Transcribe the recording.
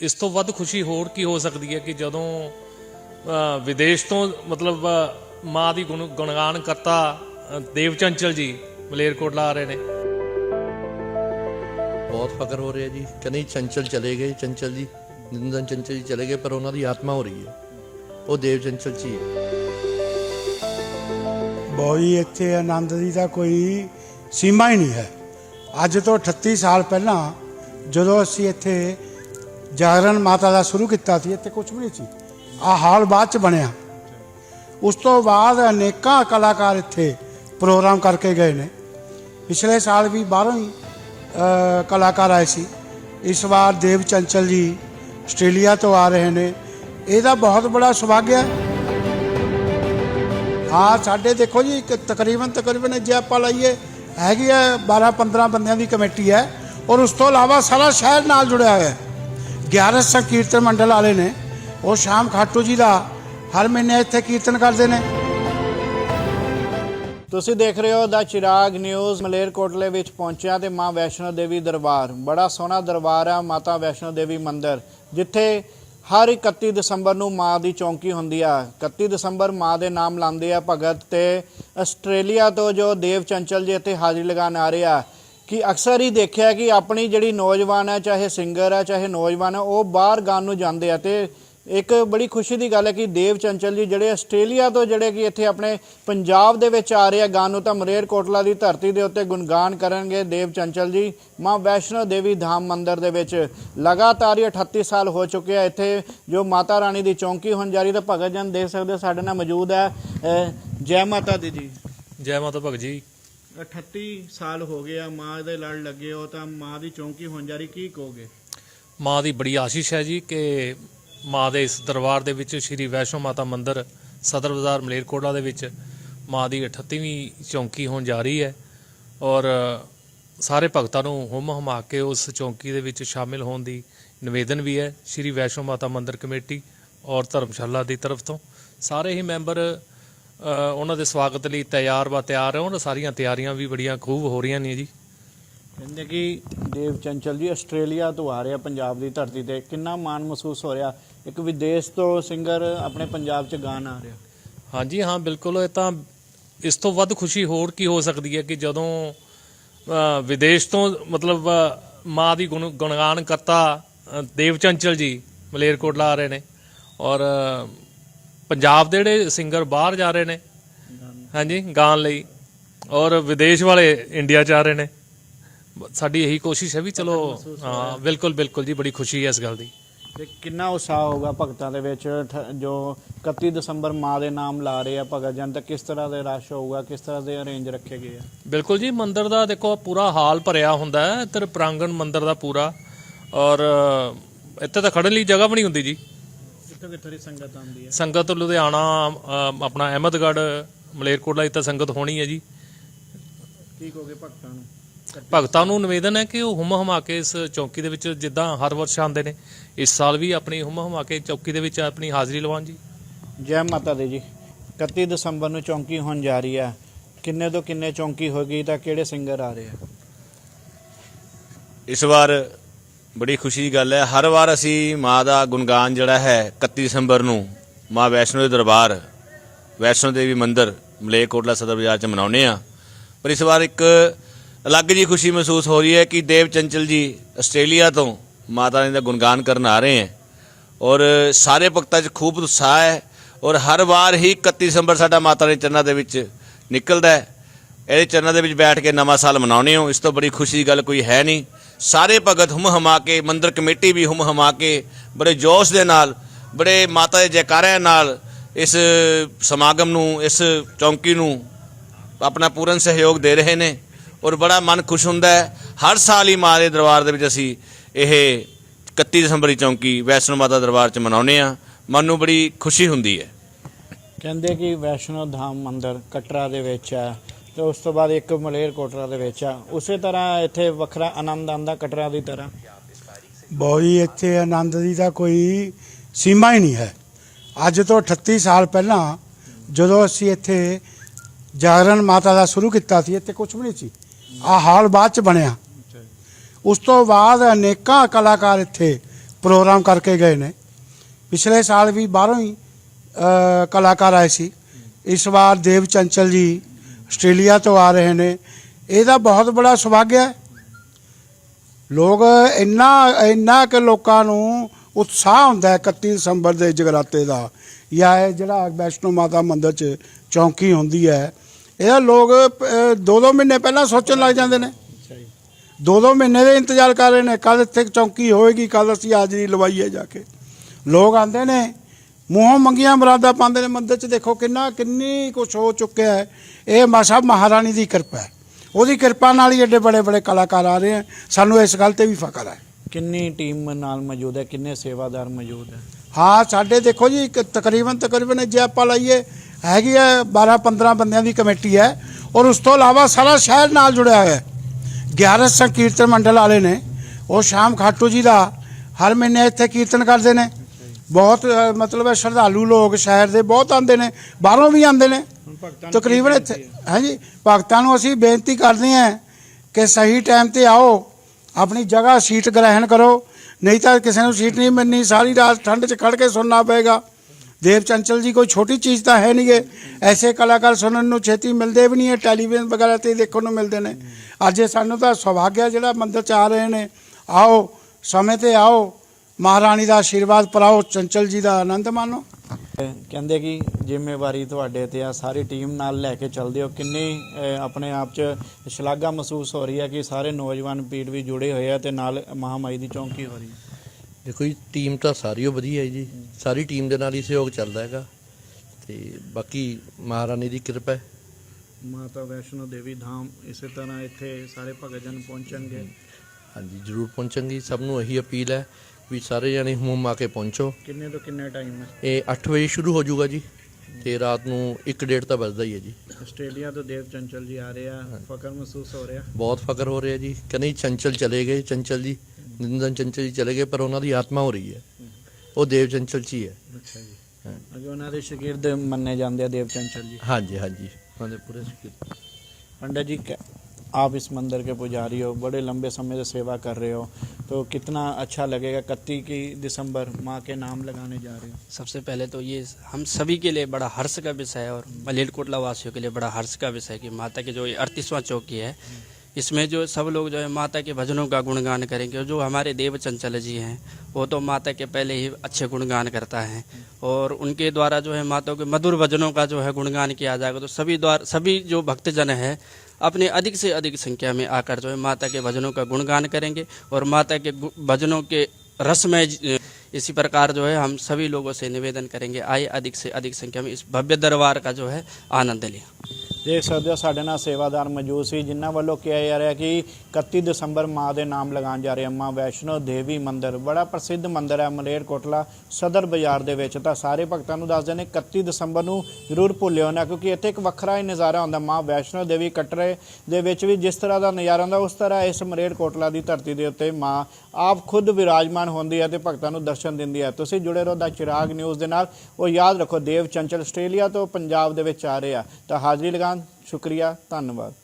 ਇਸ ਤੋਂ ਵੱਧ ਖੁਸ਼ੀ ਹੋਰ ਕੀ ਹੋ ਸਕਦੀ ਹੈ ਕਿ ਜਦੋਂ ਵਿਦੇਸ਼ ਤੋਂ ਮਤਲਬ ਮਾਂ ਦੀ ਗੁਣ ਗੁਣਗਾਨ ਕਰਤਾ ਦੇਵ ਚੰਚਲ ਜੀ ਮਲੇਰਕੋਟਲਾ ਆ ਰਹੇ ਨੇ। ਬਹੁਤ ਫਕਰ ਹੋ ਰਿਹਾ ਜੀ। ਜੀ ਚੰਚਲ ਚਲੇ ਗਏ। ਚੰਚਲ ਜੀ ਨਿੰਦਨ ਚੰਚਲ ਜੀ ਚਲੇ ਗਏ ਪਰ ਉਹਨਾਂ ਦੀ ਆਤਮਾ ਹੋ ਰਹੀ ਹੈ। ਉਹ ਦੇਵ ਚੰਚਲ ਜੀ ਹੈ। ਬੋਈ ਇੱਥੇ ਆਨੰਦ ਦੀ ਤਾਂ ਕੋਈ ਸੀਮਾ ਹੀ ਨਹੀਂ ਹੈ। ਅੱਜ ਤੋਂ 38 ਸਾਲ ਪਹਿਲਾਂ ਜਦੋਂ ਅਸੀਂ ਇੱਥੇ ਜਾਗਰਣ ਮਾਤਾ ਦਾ ਸ਼ੁਰੂ ਕੀਤਾ ਸੀ, ਇੱਥੇ ਕੁਝ ਵੀ ਨਹੀਂ ਸੀ। ਆ ਹਾਲ ਬਾਅਦ ਚ ਬਣਿਆ। ਉਸ ਤੋਂ ਬਾਅਦ ਅਨੇਕਾਂ ਕਲਾਕਾਰ ਇੱਥੇ ਪ੍ਰੋਗਰਾਮ ਕਰਕੇ ਗਏ ਨੇ। ਪਿਛਲੇ ਸਾਲ ਵੀ ਬਾਹਰੋਂ ਹੀ ਕਲਾਕਾਰ ਆਏ ਸੀ। ਇਸ ਵਾਰ ਦੇਵ ਚੰਚਲ ਜੀ ਆਸਟ੍ਰੇਲੀਆ ਤੋਂ ਆ ਰਹੇ ਨੇ। ਇਹਦਾ ਬਹੁਤ ਬੜਾ ਸੁਭਾਗਿਆ ਹੈ। ਹਾਂ, ਸਾਡੇ ਦੇਖੋ ਜੀ ਤਕਰੀਬਨ ਤਕਰੀਬਨ ਜੇ ਆਪਾਂ ਲਾਈਏ, ਹੈਗੀ ਹੈ 12 15 ਬੰਦਿਆਂ ਦੀ ਕਮੇਟੀ ਹੈ। ਔਰ ਉਸ ਤੋਂ ਇਲਾਵਾ ਸਾਰਾ ਸ਼ਹਿਰ ਨਾਲ ਜੁੜਿਆ ਹੋਇਆ ਹੈ। 11 ਸੰਕੀਰਤਨ ਮੰਡਲ ਵਾਲੇ ਨੇ, ਉਹ ਸ਼ਾਮ ਖਾਟੂ ਜੀ ਦਾ ਹਰ ਮਹੀਨੇ ਇੱਥੇ ਕੀਰਤਨ ਕਰਦੇ ਨੇ। ਤੁਸੀਂ ਦੇਖ ਰਹੇ ਹੋ ਦਾ ਚਿਰਾਗ ਨਿਊਜ਼, ਮਲੇਰਕੋਟਲੇ ਵਿੱਚ ਪਹੁੰਚਿਆ ਤੇ ਮਾਂ ਵੈਸ਼ਨੋ ਦੇਵੀ ਦਰਬਾਰ। ਬੜਾ ਸੋਹਣਾ ਦਰਬਾਰ ਆ, ਮਾਤਾ ਵੈਸ਼ਨੋ ਦੇਵੀ ਮੰਦਿਰ, ਜਿੱਥੇ ਹਰ 31 ਦਸੰਬਰ ਨੂੰ ਮਾਂ ਦੀ ਚੌਂਕੀ ਹੁੰਦੀ ਆ। 31 ਦਸੰਬਰ ਮਾਂ ਦੇ ਨਾਮ ਲਾਉਂਦੇ ਆ ਭਗਤ ਤੇ ਆਸਟ੍ਰੇਲੀਆ ਤੋਂ ਜੋ ਦੇਵ ਚੰਚਲ ਜੀ ਇੱਥੇ ਹਾਜ਼ਰੀ ਲਗਾਉਣ ਆ ਰਹੇ ਆ। ਕਿ ਅਕਸਰ ਹੀ ਦੇਖਿਆ ਕਿ ਆਪਣੀ ਜਿਹੜੀ ਨੌਜਵਾਨ ਹੈ, ਚਾਹੇ ਸਿੰਗਰ ਹੈ, ਚਾਹੇ ਨੌਜਵਾਨ ਹੈ, ਉਹ ਬਾਹਰ ਗਾਣ ਨੂੰ ਜਾਂਦੇ ਆ ਤੇ ਇੱਕ ਬੜੀ ਖੁਸ਼ੀ ਦੀ ਗੱਲ ਹੈ ਕਿ ਦੇਵ ਚੰਚਲ ਜੀ ਜਿਹੜੇ ਆਸਟ੍ਰੇਲੀਆ ਤੋਂ ਜਿਹੜੇ ਕਿ ਇੱਥੇ ਆਪਣੇ ਪੰਜਾਬ ਦੇ ਵਿੱਚ ਆ ਰਹੇ ਆ ਗਾਣ ਨੂੰ ਤਾਂ ਮਰੇਰ ਕੋਟਲਾ ਦੀ ਧਰਤੀ ਦੇ ਉੱਤੇ ਗੁਣਗਾਨ ਕਰਨਗੇ ਦੇਵ ਚੰਚਲ ਜੀ। ਮਾਂ ਵੈਸ਼ਨੋ ਦੇਵੀ ਧਾਮ ਮੰਦਿਰ ਦੇ ਵਿੱਚ ਲਗਾਤਾਰ ਹੀ 38 ਸਾਲ ਹੋ ਚੁੱਕੇ ਆ ਇੱਥੇ, ਜੋ ਮਾਤਾ ਰਾਣੀ ਦੀ ਚੌਂਕੀ ਹੁਣ ਜਾਰੀ ਤਾਂ ਭਗਤ ਜਨ ਦੇਖ ਸਕਦੇ ਹੋ ਸਾਡੇ ਨਾਲ ਮੌਜੂਦ ਹੈ ਜੈ ਮਾਤਾ ਦੀ ਜੀ। ਜੈ ਮਾਤਾ ਭਗਤ ਜੀ 38 ਸਾਲ ਹੋ ਗਏ ਆ, ਮਾਂ ਦੇ ਲੜ ਲੱਗੇ ਹੋ ਤਾਂ ਮਾਂ ਦੀ ਚੌਂਕੀ ਹੋਣ ਜਾ ਰਹੀ, ਕੀ ਕਹੋਗੇ? ਮਾਂ ਦੀ ਬੜੀ ਆਸ਼ੀਸ਼ ਹੈ ਜੀ ਕਿ ਮਾਂ ਦੇ ਇਸ ਦਰਬਾਰ ਦੇ ਵਿੱਚ ਸ਼੍ਰੀ ਵੈਸ਼ਨੋ ਮਾਤਾ ਮੰਦਿਰ, ਸਦਰ ਬਾਜ਼ਾਰ ਮਲੇਰਕੋਟਲਾ ਦੇ ਵਿੱਚ ਮਾਂ ਦੀ 38ਵੀਂ ਚੌਂਕੀ ਹੋਣ ਜਾ ਰਹੀ ਹੈ ਔਰ ਸਾਰੇ ਭਗਤਾਂ ਨੂੰ ਹੁਮ ਹਮਾ ਕੇ ਉਸ ਚੌਂਕੀ ਦੇ ਵਿੱਚ ਸ਼ਾਮਿਲ ਹੋਣ ਦੀ ਨਿਵੇਦਨ ਵੀ ਹੈ ਸ਼੍ਰੀ ਵੈਸ਼ਨੋ ਮਾਤਾ ਮੰਦਿਰ ਕਮੇਟੀ ਔਰ ਧਰਮਸ਼ਾਲਾ ਦੀ ਤਰਫ ਤੋਂ। ਸਾਰੇ ਹੀ ਮੈਂਬਰ ਉਹਨਾਂ ਦੇ ਸਵਾਗਤ ਲਈ ਤਿਆਰ ਵਾ ਤਿਆਰ ਹੈ ਉਹਨਾਂ ਸਾਰੀਆਂ ਤਿਆਰੀਆਂ ਵੀ ਬੜੀਆਂ ਖੂਬ ਹੋ ਰਹੀਆਂ ਨੇ ਜੀ। ਕਹਿੰਦੇ ਕਿ ਦੇਵ ਚੰਚਲ ਜੀ ਆਸਟ੍ਰੇਲੀਆ ਤੋਂ ਆ ਰਿਹਾ ਪੰਜਾਬ ਦੀ ਧਰਤੀ ਤੇ। ਕਿੰਨਾ ਮਾਣ ਮਹਿਸੂਸ ਹੋ ਰਿਹਾ? ਇੱਕ ਵਿਦੇਸ਼ ਤੋਂ ਸਿੰਗਰ ਆਪਣੇ ਪੰਜਾਬ 'ਚ ਗਾਣ ਆ ਰਿਹਾ। ਹਾਂਜੀ ਹਾਂ ਬਿਲਕੁਲ ਇਹ ਤਾਂ ਇਸ ਤੋਂ ਵੱਧ ਖੁਸ਼ੀ ਹੋਰ ਕੀ ਹੋ ਸਕਦੀ ਹੈ ਕਿ ਜਦੋਂ ਵਿਦੇਸ਼ ਤੋਂ ਮਤਲਬ ਮਾਂ ਦੀ ਗੁਣ ਗੁਣਗਾਨ ਕਰਤਾ ਦੇਵ ਚੰਚਲ ਜੀ ਮਲੇਰਕੋਟਲਾ ਆ ਰਹੇ ਨੇ। ਔਰ ਪੰਜਾਬ ਦੇ ਜਿਹੜੇ ਸਿੰਗਰ ਬਾਹਰ ਜਾ ਰਹੇ ਨੇ ਹਾਂਜੀ ਗਾਣ ਲਈ ਔਰ ਵਿਦੇਸ਼ ਵਾਲੇ ਇੰਡੀਆ ਚ ਆ ਰਹੇ ਨੇ। ਸਾਡੀ ਇਹੀ ਕੋਸ਼ਿਸ਼ ਹੈ ਵੀ ਚਲੋ ਹਾਂ ਬਿਲਕੁਲ ਬਿਲਕੁਲ ਜੀ ਬੜੀ ਖੁਸ਼ੀ ਹੈ ਇਸ ਗੱਲ ਦੀ। ਤੇ ਕਿੰਨਾ ਉਤਸ਼ਾਹ ਹੋਊਗਾ ਭਗਤਾਂ ਦੇ ਵਿੱਚ? ਜੋ 31 ਦਸੰਬਰ ਮਾਂ ਦੇ ਨਾਮ ਲਾ ਰਹੇ ਆ ਭਗਤ ਜਨ ਤਾਂ ਕਿਸ ਤਰ੍ਹਾਂ ਦੇ ਰਸ਼ ਹੋਊਗਾ? ਕਿਸ ਤਰ੍ਹਾਂ ਦੇ ਅਰੇਂਜ ਰੱਖੇ ਗਏ ਆ? ਬਿਲਕੁਲ ਜੀ ਮੰਦਿਰ ਦਾ ਦੇਖੋ ਪੂਰਾ ਹਾਲ ਭਰਿਆ ਹੁੰਦਾ ਹੈ ਇੱਧਰ ਪ੍ਰਾਂਗਣ ਮੰਦਿਰ ਦਾ ਪੂਰਾ। ਔਰ ਇੱਥੇ ਤਾਂ ਖੜਨ ਲਈ ਜਗ੍ਹਾ ਵੀ ਨਹੀਂ ਹੁੰਦੀ ਜੀ। ਕਿੱਥੋਂ ਕਿੱਥੋਂ ਦੀ ਸੰਗਤ ਆਉਂਦੀ ਹੈ। ਸੰਗਤ ਲੁਧਿਆਣਾ ਆਪਣਾ ਅਹਿਮਦਗੜ੍ਹ ਮਲੇਰਕੋਟਲਾ ਤਾਂ ਸੰਗਤ ਹੋਣੀ ਹੈ ਜੀ। ਕੀ ਕਹੋਗੇ ਭਗਤਾਂ ਨੂੰ? ਭਗਤਾਂ ਨੂੰ ਨਿਵੇਦਨ ਹੈ ਕਿ ਉਹ ਹੁਮ ਹਮਾ ਕੇ ਇਸ ਚੌਕੀ ਦੇ ਵਿੱਚ ਜਿੱਦਾਂ ਹਰ ਵਰਸ਼ ਆਉਂਦੇ ਨੇ। ਇਸ ਸਾਲ ਵੀ ਆਪਣੀ ਹੁਮ ਹਮਾ ਕੇ ਚੌਕੀ ਦੇ ਵਿੱਚ ਆਪਣੀ ਹਾਜ਼ਰੀ ਲਵਾਉਣ ਜੀ। ਜੈ ਮਾਤਾ ਦੀ ਜੀ। 31 ਦਸੰਬਰ ਨੂੰ ਚੌਂਕੀ ਹੋਣ ਜਾ ਰਹੀ ਹੈ। ਕਿੰਨੇ ਤੋਂ ਕਿੰਨੇ ਚੌਂਕੀ ਹੋਗੀ ਤਾਂ ਕਿਹੜੇ ਸਿੰਗਰ ਆ ਰਹੇ ਆ? ਇਸ ਵਾਰ ਬੜੀ ਖੁਸ਼ੀ ਦੀ ਗੱਲ ਹੈ। ਹਰ ਵਾਰ ਅਸੀਂ ਮਾਂ ਦਾ ਗੁਣਗਾਨ ਜਿਹੜਾ ਹੈ 31 ਦਸੰਬਰ ਨੂੰ ਮਾਂ ਵੈਸ਼ਨੋ ਦੇ ਦਰਬਾਰ, ਵੈਸ਼ਨੋ ਦੇਵੀ ਮੰਦਿਰ, ਮਲੇਰਕੋਟਲਾ ਸਦਰ ਬਾਜ਼ਾਰ 'ਚ ਮਨਾਉਂਦੇ ਆ ਪਰ ਇਸ ਵਾਰ ਇੱਕ ਅਲੱਗ ਜੀ ਖੁਸ਼ੀ ਮਹਿਸੂਸ ਹੋ ਰਹੀ ਹੈ ਕਿ ਦੇਵ ਚੰਚਲ ਜੀ ਆਸਟ੍ਰੇਲੀਆ ਤੋਂ ਮਾਤਾ ਰਾਣੀ ਦਾ ਗੁਣਗਾਨ ਕਰਨ ਆ ਰਹੇ ਹੈ। ਔਰ ਸਾਰੇ ਭਗਤਾਂ 'ਚ ਖੂਬ ਉਤਸ਼ਾਹ ਹੈ ਔਰ ਹਰ ਵਾਰ ਹੀ 31 ਦਸੰਬਰ ਸਾਡਾ ਮਾਤਾ ਰਾਣੀ ਚਰਨਾਂ ਦੇ ਵਿੱਚ ਨਿਕਲਦਾ ਹੈ। ਇਹਦੇ ਚਰਨਾਂ ਦੇ ਵਿੱਚ ਬੈਠ ਕੇ ਨਵਾਂ ਸਾਲ ਮਨਾਉਂਦੇ ਹੋ। ਇਸ ਤੋਂ ਬੜੀ ਖੁਸ਼ੀ ਦੀ ਗੱਲ ਕੋਈ ਹੈ ਨਹੀਂ। ਸਾਰੇ ਭਗਤ ਹੁਮ ਹਮਾ ਕੇ, ਮੰਦਿਰ ਕਮੇਟੀ ਵੀ ਹੁਮ ਹਮਾ ਕੇ, ਬੜੇ ਜੋਸ਼ ਦੇ ਨਾਲ, ਬੜੇ ਮਾਤਾ ਦੇ ਜੈਕਾਰਿਆਂ ਨਾਲ ਇਸ ਸਮਾਗਮ ਨੂੰ, ਇਸ ਚੌਂਕੀ ਨੂੰ ਆਪਣਾ ਪੂਰਨ ਸਹਿਯੋਗ ਦੇ ਰਹੇ ਨੇ ਔਰ ਬੜਾ ਮਨ ਖੁਸ਼ ਹੁੰਦਾ ਹੈ। ਹਰ ਸਾਲ ਹੀ ਮਾਂ ਦੇ ਦਰਬਾਰ ਦੇ ਵਿੱਚ ਅਸੀਂ ਇਹ 31 ਦਸੰਬਰੀ ਚੌਂਕੀ ਵੈਸ਼ਨੋ ਮਾਤਾ ਦਰਬਾਰ 'ਚ ਮਨਾਉਂਦੇ ਆ ਮਨ ਨੂੰ ਬੜੀ ਖੁਸ਼ੀ ਹੁੰਦੀ ਹੈ। ਕਹਿੰਦੇ ਕਿ ਵੈਸ਼ਨੋ ਧਾਮ ਮੰਦਿਰ ਕਟਰਾ ਦੇ ਵਿੱਚ ਹੈ। ਤੇ ਉਸ ਤੋਂ ਬਾਅਦ ਇੱਕ ਮਲੇਰ ਕੋਟਰਾ ਦੇ ਵਿੱਚ ਆ। ਉਸੇ ਤਰ੍ਹਾਂ ਇੱਥੇ ਵੱਖਰਾ ਆਨੰਦ ਆਂਦਾ ਕਟਰਾ ਦੀ ਤਰ੍ਹਾਂ। ਬੋਈ, ਇੱਥੇ ਆਨੰਦ ਦੀ ਤਾਂ ਕੋਈ ਸੀਮਾ ਹੀ ਨਹੀਂ ਹੈ। ਅੱਜ ਤੋਂ 38 ਸਾਲ ਪਹਿਲਾਂ ਜਦੋਂ ਅਸੀਂ ਇੱਥੇ ਜਾਗਰਣ ਮਾਤਾ ਦਾ ਸ਼ੁਰੂ ਕੀਤਾ ਸੀ, ਇੱਥੇ ਕੁਝ ਵੀ ਨਹੀਂ ਸੀ। ਆ ਹਾਲ ਬਾਅਦ ਚ ਬਣਿਆ। ਉਸ ਤੋਂ ਬਾਅਦ ਅਨੇਕਾਂ ਕਲਾਕਾਰ ਇੱਥੇ ਪ੍ਰੋਗਰਾਮ ਕਰਕੇ ਗਏ ਨੇ। ਪਿਛਲੇ ਸਾਲ ਵੀ ਬਾਹਰੋਂ ਹੀ ਕਲਾਕਾਰ ਆਏ ਸੀ। ਇਸ ਵਾਰ ਦੇਵ ਚੰਚਲ ਜੀ ਆਸਟ੍ਰੇਲੀਆ ਤੋਂ ਆ ਰਹੇ ਨੇ। ਇਹਦਾ ਬਹੁਤ ਬੜਾ ਸੁਭਾਗਿਆ ਹੈ। ਲੋਕ ਇੰਨਾ ਇੰਨਾ ਕਿ ਲੋਕਾਂ ਨੂੰ ਉਤਸ਼ਾਹ ਹੁੰਦਾ ਹੈ 31 ਦਸੰਬਰ ਦੇ ਜਗਰਾਤੇ ਦਾ। ਜਾਂ ਇਹ ਜਿਹੜਾ ਵੈਸ਼ਨੋ ਮਾਤਾ ਮੰਦਿਰ 'ਚ ਚੌਂਕੀ ਹੁੰਦੀ ਹੈ ਇਹਦਾ ਲੋਕ ਅ, ਦੋ ਦੋ ਮਹੀਨੇ ਪਹਿਲਾਂ ਸੋਚਣ ਲੱਗ ਜਾਂਦੇ ਨੇ। ਦੋ ਦੋ ਮਹੀਨੇ ਦੇ ਇੰਤਜ਼ਾਰ ਕਰ ਰਹੇ ਨੇ ਕਦ ਇੱਥੇ ਚੌਂਕੀ ਹੋਏਗੀ ਕਦ ਅਸੀਂ ਹਾਜ਼ਰੀ ਲਵਾਈਏ ਜਾ ਕੇ। ਲੋਕ ਆਂਦੇ ਨੇ ਮੂੰਹੋਂ ਮੰਗੀਆਂ ਮੁਰਾਦਾਂ ਪਾਉਂਦੇ ਨੇ ਮੰਦਿਰ 'ਚ ਦੇਖੋ ਕਿੰਨਾ ਕਿੰਨੀ ਕੁਛ ਹੋ ਚੁੱਕਿਆ ਹੈ। ਇਹ ਮਾ ਸਭ ਮਹਾਰਾਣੀ ਦੀ ਕਿਰਪਾ ਹੈ। ਉਹਦੀ ਕਿਰਪਾ ਨਾਲ ਹੀ ਏਡੇ ਬੜੇ ਬੜੇ ਕਲਾਕਾਰ ਆ ਰਹੇ ਹਨ ਸਾਨੂੰ ਇਸ ਗੱਲ ਤੇ ਵੀ ਫਖਰ ਹੈ। ਕਿੰਨੀ ਟੀਮ ਨਾਲ ਮੌਜੂਦ ਹੈ? ਕਿੰਨੇ ਸੇਵਾਦਾਰ ਮੌਜੂਦ ਹੈ? ਹਾਂ ਸਾਡੇ ਦੇਖੋ ਜੀ ਤਕਰੀਬਨ ਤਕਰੀਬਨ ਜੇ ਆਪਾਂ ਲਾਈਏ ਹੈਗੀ ਹੈ 12 15 ਬੰਦਿਆਂ ਦੀ ਕਮੇਟੀ ਹੈ। ਔਰ ਉਸ ਤੋਂ ਇਲਾਵਾ ਸਾਰਾ ਸ਼ਹਿਰ ਨਾਲ ਜੁੜਿਆ ਹੋਇਆ ਹੈ। 11 ਸੰਕੀਰਤਨ ਮੰਡਲ ਵਾਲੇ ਨੇ ਉਹ ਸ਼ਾਮ ਖਾਟੂ ਜੀ ਦਾ ਹਰ ਮਹੀਨੇ ਇੱਥੇ ਕੀਰਤਨ ਕਰਦੇ ਨੇ। ਬਹੁਤ ਅ, ਮਤਲਬ ਹੈ ਸ਼ਰਧਾਲੂ ਲੋਕ ਸ਼ਹਿਰ ਦੇ ਬਹੁਤ ਆਉਂਦੇ ਨੇ ਬਾਹਰੋਂ ਵੀ ਆਉਂਦੇ ਨੇ। ਤਕਰੀਬਨ ਇੱਥੇ ਹਾਂਜੀ ਭਗਤਾਂ ਨੂੰ ਅਸੀਂ ਬੇਨਤੀ ਕਰਦੇ ਹਾਂ ਕਿ ਸਹੀ ਟਾਈਮ ਤੇ ਆਓ ਆਪਣੀ ਜਗ੍ਹਾ ਸੀਟ ਗ੍ਰਹਿਣ ਕਰੋ ਨਹੀਂ ਤਾਂ ਕਿਸੇ ਨੂੰ ਸੀਟ ਨਹੀਂ ਮਿਲਣੀ ਸਾਰੀ ਰਾਤ ਠੰਡ 'ਚ ਖੜ ਕੇ ਸੁਣਨਾ ਪਏਗਾ। ਦੇਵ ਚੰਚਲ ਜੀ ਕੋਈ ਛੋਟੀ ਚੀਜ਼ ਤਾਂ ਹੈ ਨਹੀਂਗੇ। ਐਸੇ ਕਲਾਕਾਰ ਸੁਣਨ ਨੂੰ ਛੇਤੀ ਮਿਲਦੇ ਵੀ ਨਹੀਂ ਹੈ ਟੈਲੀਵਿਜ਼ਨ ਵਗੈਰਾ ਤੇ ਦੇਖਣ ਨੂੰ ਮਿਲਦੇ ਨੇ। ਅੱਜ ਇਹ ਸਾਨੂੰ ਤਾਂ ਸੁਭਾਗਿਆ ਜਿਹੜਾ ਮੰਦਿਰ 'ਚ ਆ ਰਹੇ ਨੇ ਆਓ ਸਮੇਂ ਤੇ ਆਓ। ਮਹਾਰਾਣੀ ਦਾ ਆਸ਼ੀਰਵਾਦ ਪ੍ਰਾਓ ਚੰਚਲ ਜੀ ਦਾ ਆਨੰਦ ਮਾਣੋ। ਕਹਿੰਦੇ ਕਿ ਜ਼ਿੰਮੇਵਾਰੀ ਤੁਹਾਡੇ ਤੇ ਆ ਸਾਰੀ ਟੀਮ ਨਾਲ ਲੈ ਕੇ ਚੱਲਦੇ ਹੋ। ਕਿੰਨੀ ਆਪਣੇ ਆਪ 'ਚ ਸ਼ਲਾਘਾ ਮਹਿਸੂਸ ਹੋ ਰਹੀ ਹੈ ਕਿ ਸਾਰੇ ਨੌਜਵਾਨ ਪੀੜ ਵੀ ਜੁੜੇ ਹੋਏ ਆ ਤੇ ਨਾਲ ਮਹਾਮਾਈ ਦੀ ਚੌਂਕੀ ਹੋ ਰਹੀ ਹੈ? ਦੇਖੋ ਜੀ ਟੀਮ ਤਾਂ ਸਾਰੀ ਓ ਵਧੀਆ ਹੈ ਜੀ। ਸਾਰੀ ਟੀਮ ਦੇ ਨਾਲ ਹੀ ਸਹਿਯੋਗ ਚੱਲਦਾ ਹੈਗਾ। ਤੇ ਬਾਕੀ ਮਹਾਰਾਣੀ ਦੀ ਕਿਰਪਾ ਹੈ। ਮਾਤਾ ਵੈਸ਼ਨੋ ਦੇਵੀ ਧਾਮ ਇਸੇ ਤਰ੍ਹਾਂ ਇੱਥੇ ਸਾਰੇ ਭਗਤ ਜਨ ਪਹੁੰਚਣਗੇ। ਹਾਂਜੀ ਜ਼ਰੂਰ ਪਹੁੰਚਾਂਗੀ ਸਭ ਨੂੰ ਇਹੀ ਅਪੀਲ ਹੈ ਵੀ ਸਾਰੇ ਜਣੇ ਹਮਮ ਆ ਕੇ ਪਹੁੰਚੋ। ਕਿੰਨੇ ਤੋਂ ਕਿੰਨਾ ਟਾਈਮ ਹੈ? ਇਹ 8 ਵਜੇ ਸ਼ੁਰੂ ਹੋ ਜਾਊਗਾ ਜੀ ਤੇ ਰਾਤ ਨੂੰ 1 ਡੇਢ ਤਾਂ ਹੀ ਹੈ ਜੀ। ਆਸਟ੍ਰੇਲੀਆ ਤੋਂ ਦੇਵ ਚੰਚਲ ਜੀ ਆ ਰਹੇ ਫਕਰ ਮਹਿਸੂਸ ਹੋ ਰਿਹਾ। ਬਹੁਤ ਫਕਰ ਹੋ ਰਿਹਾ ਜੀ। ਕਹਿੰਦੇ ਚੰਚਲ ਚਲੇ ਗਏ ਚੰਚਲ ਜੀ ਨਿੰਦਨ ਚੰਚਲ ਜੀ ਚਲੇ ਗਏ ਪਰ ਉਹਨਾਂ ਦੀ ਆਤਮਾ ਹੋ ਰਹੀ ਹੈ। ਉਹ ਦੇਵ ਚੰਚਲ ਜੀ ਹੈ ਅੱਛਾ ਜੀ। ਅਗੇ ਉਹਨਾਂ ਦੇ ਮੰਨੇ ਜਾਂਦੇ ਆ ਦੇਵ ਚੰਚਲ ਜੀ। ਹਾਂਜੀ ਹਾਂਜੀ। ਉਹਨਾਂ ਦੇ ਪੂਰੇ ਸ਼ਾਗਿਰਦ। ਪੰਡਤ ਜੀ आप इस मंदिर के पुजारी हो, बड़े लंबे समय से सेवा कर रहे हो तो कितना अच्छा लगेगा इकतीस की दिसंबर माँ के नाम लगाने जा रहे हो? सबसे पहले तो ये हम सभी के लिए बड़ा हर्ष का विषय है और मलेरकोटला वासियों के लिए बड़ा हर्ष का विषय है कि माता के जो ये अड़तीसवां चौकी है, इसमें जो सब लोग जो है माता के भजनों का गुणगान करेंगे जो हमारे देव चंचल जी हैं, वो तो माता के पहले ही अच्छे गुणगान करता है और उनके द्वारा जो है माता के मधुर भजनों का जो है गुणगान किया जाएगा तो सभी द्वारा, सभी जो भक्तजन है अपने अधिक से अधिक संख्या में आकर जो है माता के भजनों का गुणगान करेंगे और माता के भजनों के रस में इसी प्रकार जो है हम सभी लोगों से निवेदन करेंगे, आए अधिक से अधिक संख्या में इस भव्य दरबार का जो है आनंद लें। ਦੇਖ ਸਕਦੇ ਹੋ ਸਾਡੇ ਨਾਲ ਸੇਵਾਦਾਰ ਮੌਜੂਦ ਸੀ, ਜਿਨ੍ਹਾਂ ਵੱਲੋਂ ਕਿਹਾ ਜਾ ਰਿਹਾ ਕਿ 31 ਦਸੰਬਰ ਮਾਂ ਦੇ ਨਾਮ ਲਗਾਉਣ ਜਾ ਰਹੇ ਮਾਂ ਵੈਸ਼ਨੋ ਦੇਵੀ ਮੰਦਿਰ। ਬੜਾ ਪ੍ਰਸਿੱਧ ਮੰਦਿਰ ਹੈ ਮਲੇਰਕੋਟਲਾ ਸਦਰ ਬਾਜ਼ਾਰ ਦੇ ਵਿੱਚ। ਤਾਂ ਸਾਰੇ ਭਗਤਾਂ ਨੂੰ ਦੱਸਦੇ ਨੇ 31 ਦਸੰਬਰ ਨੂੰ ਜ਼ਰੂਰ ਭੁੱਲਿਓ ਨਾ, ਕਿਉਂਕਿ ਇੱਥੇ ਇੱਕ ਵੱਖਰਾ ਹੀ ਨਜ਼ਾਰਾ ਹੁੰਦਾ। ਮਾਂ ਵੈਸ਼ਨੋ ਦੇਵੀ ਕਟਰੇ ਦੇ ਵਿੱਚ ਵੀ ਜਿਸ ਤਰ੍ਹਾਂ ਦਾ ਨਜ਼ਾਰਾ ਹੁੰਦਾ, ਉਸ ਤਰ੍ਹਾਂ ਇਸ ਮਲੇਰਕੋਟਲਾ ਦੀ ਧਰਤੀ ਦੇ ਉੱਤੇ ਮਾਂ ਆਪ ਖੁਦ ਵਿਰਾਜਮਾਨ ਹੁੰਦੀ ਹੈ ਤੇ ਭਗਤਾਂ ਨੂੰ ਦਰਸ਼ਨ ਦਿੰਦੀ ਹੈ। ਤੁਸੀਂ ਜੁੜੇ ਰਹੋ ਦਾ ਚਿਰਾਗ ਨਿਊਜ਼ ਦੇ ਨਾਲ। ਉਹ ਯਾਦ ਰੱਖੋ, ਦੇਵ ਚੰਚਲ ਆਸਟ੍ਰੇਲੀਆ ਤੋਂ ਪੰਜਾਬ ਦੇ ਵਿੱਚ ਆ ਰਹੇ ਆ। ਤਾਂ ਹਾਜ਼ਰੀ ਲਗਾਉਣ ਸ਼ੁਕਰੀਆ। ਧੰਨਵਾਦ।